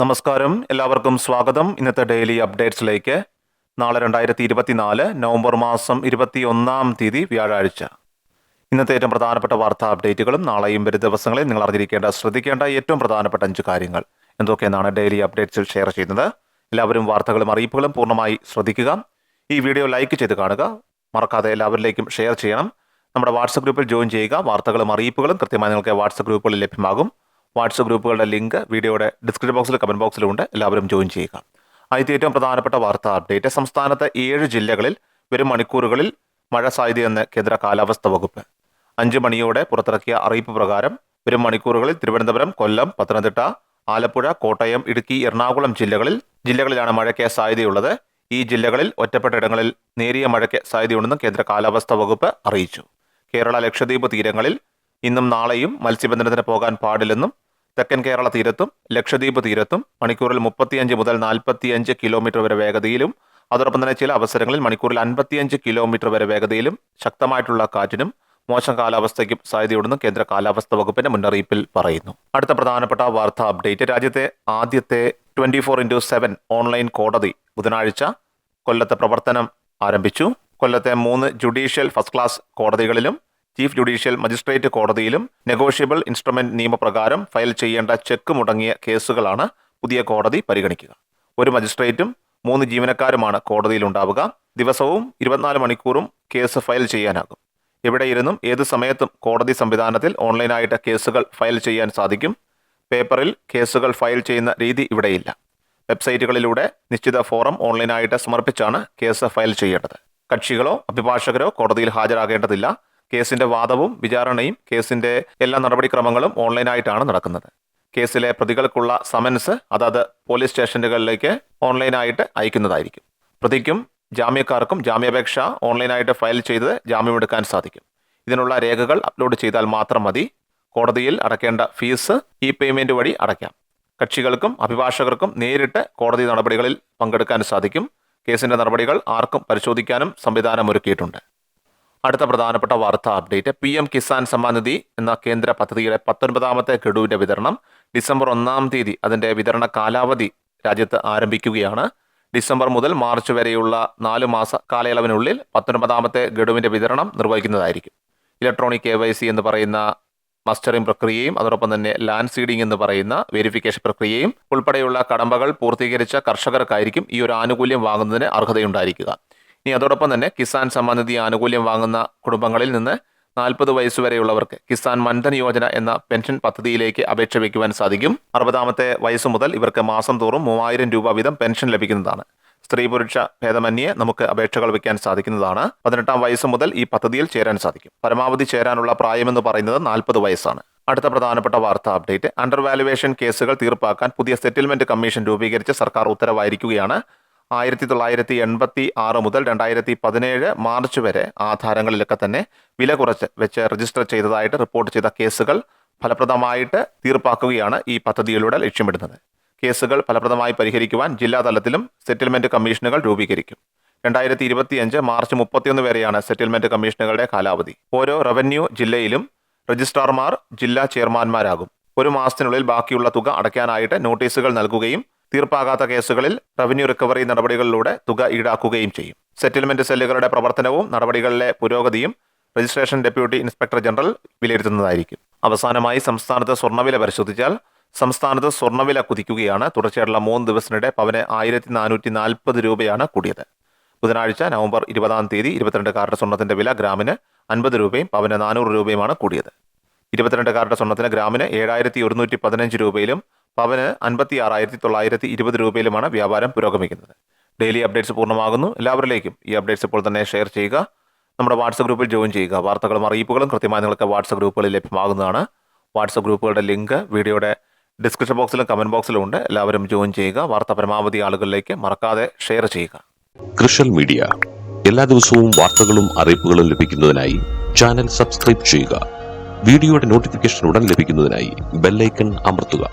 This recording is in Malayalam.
നമസ്കാരം. എല്ലാവർക്കും സ്വാഗതം. ഇന്നത്തെ ഡെയിലി അപ്ഡേറ്റ്സിലേക്ക്. നാളെ രണ്ടായിരത്തി ഇരുപത്തിനാല് നവംബർ മാസം ഇരുപത്തി ഒന്നാം തീയതി വ്യാഴാഴ്ച. ഇന്നത്തെ ഏറ്റവും പ്രധാനപ്പെട്ട വാർത്താ അപ്ഡേറ്റുകളും നാളെയും വരും ദിവസങ്ങളിൽ നിങ്ങൾ അറിഞ്ഞിരിക്കേണ്ട ശ്രദ്ധിക്കേണ്ട ഏറ്റവും പ്രധാനപ്പെട്ട അഞ്ച് കാര്യങ്ങൾ. എന്തൊക്കെയെന്നാണ് ഡെയിലി അപ്ഡേറ്റ്സിൽ ഷെയർ ചെയ്യുന്നത്. എല്ലാവരും വാർത്തകളും അറിയിപ്പുകളും പൂർണമായി ശ്രദ്ധിക്കുക. ഈ വീഡിയോ ലൈക്ക് ചെയ്ത് കാണുക. മറക്കാതെ എല്ലാവരിലേക്കും ഷെയർ ചെയ്യണം. നമ്മുടെ വാട്സപ്പ് ഗ്രൂപ്പിൽ ജോയിൻ ചെയ്യുക. വാർത്തകളും അറിയിപ്പുകളും കൃത്യമായി നിങ്ങൾക്ക് വാട്സപ്പ് ഗ്രൂപ്പുകളിൽ ലഭ്യമാകും. വാട്സപ്പ് ഗ്രൂപ്പുകളുടെ ലിങ്ക് വീഡിയോയുടെ ഡിസ്ക്രിപ്ഷൻ ബോക്സിൽ കമന്റ് ബോക്സിലുണ്ട് എല്ലാവരും ജോയിൻ ചെയ്യുക. ആദ്യത്തെ ഏറ്റവും പ്രധാനപ്പെട്ട വാർത്താ അപ്ഡേറ്റ്. സംസ്ഥാനത്തെ ഏഴ് ജില്ലകളിൽ വരും മണിക്കൂറുകളിൽ മഴ സാധ്യതയെന്ന് കേന്ദ്ര കാലാവസ്ഥ വകുപ്പ്. അഞ്ച് മണിയോടെ പുറത്തിറക്കിയ അറിയിപ്പ് പ്രകാരം വരും മണിക്കൂറുകളിൽ തിരുവനന്തപുരം കൊല്ലം പത്തനംതിട്ട ആലപ്പുഴ കോട്ടയം ഇടുക്കി എറണാകുളം ജില്ലകളിൽ ജില്ലകളിലാണ് മഴയ്ക്ക് സാധ്യതയുള്ളത്. ഈ ജില്ലകളിൽ ഒറ്റപ്പെട്ട ഇടങ്ങളിൽ നേരിയ മഴയ്ക്ക് സാധ്യതയുണ്ടെന്നും കേന്ദ്ര കാലാവസ്ഥാ വകുപ്പ് അറിയിച്ചു. കേരള ലക്ഷദ്വീപ് തീരങ്ങളിൽ ഇന്നും നാളെയും മത്സ്യബന്ധനത്തിന് പോകാൻ പാടില്ലെന്നും തെക്കൻ കേരള തീരത്തും ലക്ഷദ്വീപ് തീരത്തും മണിക്കൂറിൽ മുപ്പത്തിയഞ്ച് മുതൽ നാൽപ്പത്തിയഞ്ച് കിലോമീറ്റർ വരെ വേഗതയിലും അതോടൊപ്പം തന്നെ ചില അവസരങ്ങളിൽ മണിക്കൂറിൽ അൻപത്തിയഞ്ച് കിലോമീറ്റർ വരെ വേഗതയിലും ശക്തമായിട്ടുള്ള കാറ്റിനും മോശം കാലാവസ്ഥയ്ക്കും സാധ്യതയുണ്ടെന്ന് കേന്ദ്ര കാലാവസ്ഥാ വകുപ്പിന്റെ മുന്നറിയിപ്പിൽ പറയുന്നു. അടുത്ത പ്രധാനപ്പെട്ട വാർത്താ അപ്ഡേറ്റ്. രാജ്യത്തെ ആദ്യത്തെ twenty four into seven online കോടതി ബുധനാഴ്ച കൊല്ലത്തെ പ്രവർത്തനം ആരംഭിച്ചു. കൊല്ലത്തെ മൂന്ന് ജുഡീഷ്യൽ ഫസ്റ്റ് ക്ലാസ് കോടതികളിലും ചീഫ് ജുഡീഷ്യൽ മജിസ്ട്രേറ്റ് കോടതിയിലും നെഗോഷ്യബിൾ ഇൻസ്ട്രുമെന്റ് നിയമപ്രകാരം ഫയൽ ചെയ്യേണ്ട ചെക്ക് മുടങ്ങിയ കേസുകളാണ് പുതിയ കോടതി പരിഗണിക്കുക. ഒരു മജിസ്ട്രേറ്റും മൂന്ന് ജീവനക്കാരുമാണ് കോടതിയിൽ ഉണ്ടാവുക ദിവസവും ഇരുപത്തിനാല് മണിക്കൂറും കേസ് ഫയൽ ചെയ്യാനാകും. എവിടെയിരുന്നും ഏത് സമയത്തും കോടതി സംവിധാനത്തിൽ ഓൺലൈനായിട്ട് കേസുകൾ ഫയൽ ചെയ്യാൻ സാധിക്കും. പേപ്പറിൽ കേസുകൾ ഫയൽ ചെയ്യുന്ന രീതി ഇവിടെയില്ല. വെബ്സൈറ്റുകളിലൂടെ നിശ്ചിത ഫോറം ഓൺലൈനായിട്ട് സമർപ്പിച്ചാണ് കേസ് ഫയൽ ചെയ്യേണ്ടത്. കക്ഷികളോ അഭിഭാഷകരോ കോടതിയിൽ ഹാജരാകേണ്ടതില്ല. കേസിന്റെ വാദവും വിചാരണയും കേസിന്റെ എല്ലാ നടപടിക്രമങ്ങളും ഓൺലൈനായിട്ടാണ് നടക്കുന്നത്. കേസിലെ പ്രതികൾക്കുള്ള സമൻസ് അതാത് പോലീസ് സ്റ്റേഷനുകളിലേക്ക് ഓൺലൈനായിട്ട് അയക്കുന്നതായിരിക്കും. പ്രതിക്കും ജാമ്യക്കാർക്കും ജാമ്യാപേക്ഷ ഓൺലൈനായിട്ട് ഫയൽ ചെയ്ത് ജാമ്യമെടുക്കാൻ സാധിക്കും. ഇതിനുള്ള രേഖകൾ അപ്ലോഡ് ചെയ്താൽ മാത്രം മതി. കോടതിയിൽ അടക്കേണ്ട ഫീസ് ഇ പേയ്മെന്റ് വഴി അടയ്ക്കാം. കക്ഷികൾക്കും അഭിഭാഷകർക്കും നേരിട്ട് കോടതി നടപടികളിൽ പങ്കെടുക്കാൻ സാധിക്കും. കേസിന്റെ നടപടികൾ ആർക്കും പരിശോധിക്കാനും സംവിധാനം ഒരുക്കിയിട്ടുണ്ട്. അടുത്ത പ്രധാനപ്പെട്ട വാർത്താ update. P M Kisan Samman Nidhi എന്ന കേന്ദ്ര പദ്ധതിയുടെ പത്തൊൻപതാമത്തെ ഗഡുവിന്റെ വിതരണം ഡിസംബർ ഒന്നാം തീയതി അതിന്റെ വിതരണ കാലാവധി രാജ്യത്ത് ആരംഭിക്കുകയാണ്. ഡിസംബർ മുതൽ മാർച്ച് വരെയുള്ള നാല് മാസ കാലയളവിനുള്ളിൽ പത്തൊൻപതാമത്തെ ഗഡുവിന്റെ വിതരണം നിർവഹിക്കുന്നതായിരിക്കും. ഇലക്ട്രോണിക് കെ വൈ സി എന്ന് പറയുന്ന മസ്റ്ററിംഗ് പ്രക്രിയയും അതോടൊപ്പം തന്നെ ലാൻഡ് സീഡിംഗ് എന്ന് പറയുന്ന വെരിഫിക്കേഷൻ പ്രക്രിയയും ഉൾപ്പെടെയുള്ള കടമ്പകൾ പൂർത്തീകരിച്ച കർഷകർക്കായിരിക്കും ഈ ഒരു ആനുകൂല്യം വാങ്ങുന്നതിന് അർഹതയുണ്ടായിരിക്കുക. ഇനി അതോടൊപ്പം തന്നെ കിസാൻ സമ്മാനിധി ആനുകൂല്യം വാങ്ങുന്ന കുടുംബങ്ങളിൽ നിന്ന് നാൽപ്പത് വരെയുള്ളവർക്ക് കിസാൻ മൻധൻ യോജന എന്ന പെൻഷൻ പദ്ധതിയിലേക്ക് അപേക്ഷ വയ്ക്കുവാൻ സാധിക്കും. അറുപതാമത്തെ വയസ്സ് മുതൽ ഇവർക്ക് മാസം തോറും മൂവായിരം രൂപ വീതം പെൻഷൻ ലഭിക്കുന്നതാണ്. സ്ത്രീ പുരുഷ ഭേദമന്യേ നമുക്ക് അപേക്ഷകൾ വയ്ക്കാൻ സാധിക്കുന്നതാണ്. പതിനെട്ടാം വയസ്സ് മുതൽ ഈ പദ്ധതിയിൽ ചേരാൻ സാധിക്കും. പരമാവധി ചേരാനുള്ള പ്രായമെന്ന് പറയുന്നത് നാൽപ്പത് വയസ്സാണ്. അടുത്ത പ്രധാനപ്പെട്ട വാർത്താ അപ്ഡേറ്റ്. അണ്ടർ വാലുവേഷൻ കേസുകൾ തീർപ്പാക്കാൻ പുതിയ സെറ്റിൽമെന്റ് കമ്മീഷൻ രൂപീകരിച്ച് സർക്കാർ ഉത്തരവായിരിക്കുകയാണ്. ആയിരത്തി തൊള്ളായിരത്തി എൺപത്തി ആറ് മുതൽ രണ്ടായിരത്തി പതിനേഴ് മാർച്ച് വരെ ആധാരങ്ങളിലൊക്കെ തന്നെ വില കുറച്ച് വെച്ച് രജിസ്റ്റർ ചെയ്തതായിട്ട് റിപ്പോർട്ട് ചെയ്ത കേസുകൾ ഫലപ്രദമായിട്ട് തീർപ്പാക്കുകയാണ് ഈ പദ്ധതിയിലൂടെ ലക്ഷ്യമിടുന്നത്. കേസുകൾ ഫലപ്രദമായി പരിഹരിക്കുവാൻ ജില്ലാ തലത്തിലും സെറ്റിൽമെന്റ് കമ്മീഷനുകൾ രൂപീകരിക്കും. രണ്ടായിരത്തി ഇരുപത്തിയഞ്ച് മാർച്ച് മുപ്പത്തിയൊന്ന് വരെയാണ് സെറ്റിൽമെന്റ് കമ്മീഷനുകളുടെ കാലാവധി. ഓരോ റവന്യൂ ജില്ലയിലും രജിസ്ട്രാർമാർ ജില്ലാ ചെയർമാൻമാരാകും. ഒരു മാസത്തിനുള്ളിൽ ബാക്കിയുള്ള തുക അടയ്ക്കാനായിട്ട് നോട്ടീസുകൾ നൽകുകയും തീർപ്പാകാത്ത കേസുകളിൽ റവന്യൂ റിക്കവറി നടപടികളിലൂടെ തുക ഈടാക്കുകയും ചെയ്യും. സെറ്റിൽമെന്റ് സെല്ലുകളുടെ പ്രവർത്തനവും നടപടികളിലെ പുരോഗതിയും രജിസ്ട്രേഷൻ ഡെപ്യൂട്ടി ഇൻസ്പെക്ടർ ജനറൽ വിലയിരുത്തുന്നതായിരിക്കും. അവസാനമായി സംസ്ഥാനത്ത് സ്വർണവില പരിശോധിച്ചാൽ സംസ്ഥാനത്ത് സ്വർണവില കുതിക്കുകയാണ്. തുടർച്ചയായിട്ടുള്ള മൂന്ന് ദിവസത്തിനിടെ പവന് ആയിരത്തി നാനൂറ്റി നാൽപ്പത് രൂപയാണ് കൂടിയത്. ബുധനാഴ്ച നവംബർ ഇരുപതാം തീയതി ഇരുപത്തിരണ്ട് കാരുടെ സ്വർണത്തിന്റെ വില ഗ്രാമിന് അൻപത് രൂപയും പവന് നാനൂറ് രൂപയുമാണ് കൂടിയത്. ഇരുപത്തിരണ്ട് കാരുടെ സ്വർണത്തിന് ഗ്രാമിന് ഏഴായിരത്തി ഒരുന്നൂറ്റി പതിനഞ്ച് രൂപയിലും പവന് അൻപത്തി ആറായിരത്തി തൊള്ളായിരത്തി ഇരുപത് രൂപയിലുമാണ് വ്യാപാരം പുരോഗമിക്കുന്നത്. ഡെയിലി അപ്ഡേറ്റ്സ് പൂർണമാകുന്നു. എല്ലാവരിലേക്കും ഈ അപ്ഡേറ്റ്സ് ഇപ്പോൾ തന്നെ ഷെയർ ചെയ്യുക. നമ്മുടെ വാട്സപ്പ് ഗ്രൂപ്പിൽ ജോയിൻ ചെയ്യുക. വാർത്തകളും അറിയിപ്പുകളും കൃത്യമായി നിങ്ങൾക്ക് വാട്സപ്പ് ഗ്രൂപ്പുകളിൽ ലഭ്യമാകുന്നതാണ്. വാട്സപ്പ് ഗ്രൂപ്പുകളുടെ ലിങ്ക് വീഡിയോയുടെ ഡിസ്ക്രിപ്ഷൻ ബോക്സിലും കമന്റ് ബോക്സിലും ഉണ്ട്. എല്ലാവരും ജോയിൻ ചെയ്യുക. വാർത്ത പരമാവധി ആളുകളിലേക്ക് മറക്കാതെ ഷെയർ ചെയ്യുക. കൃഷൽ മീഡിയ എല്ലാ ദിവസവും വാർത്തകളും അറിയിപ്പുകളും ലഭിക്കുന്നതിനായി ചാനൽ സബ്സ്ക്രൈബ് ചെയ്യുക. വീഡിയോയുടെ നോട്ടിഫിക്കേഷൻ ഉടൻ ലഭിക്കുന്നതിനായി ബെല്ലൈക്കൺ അമർത്തുക.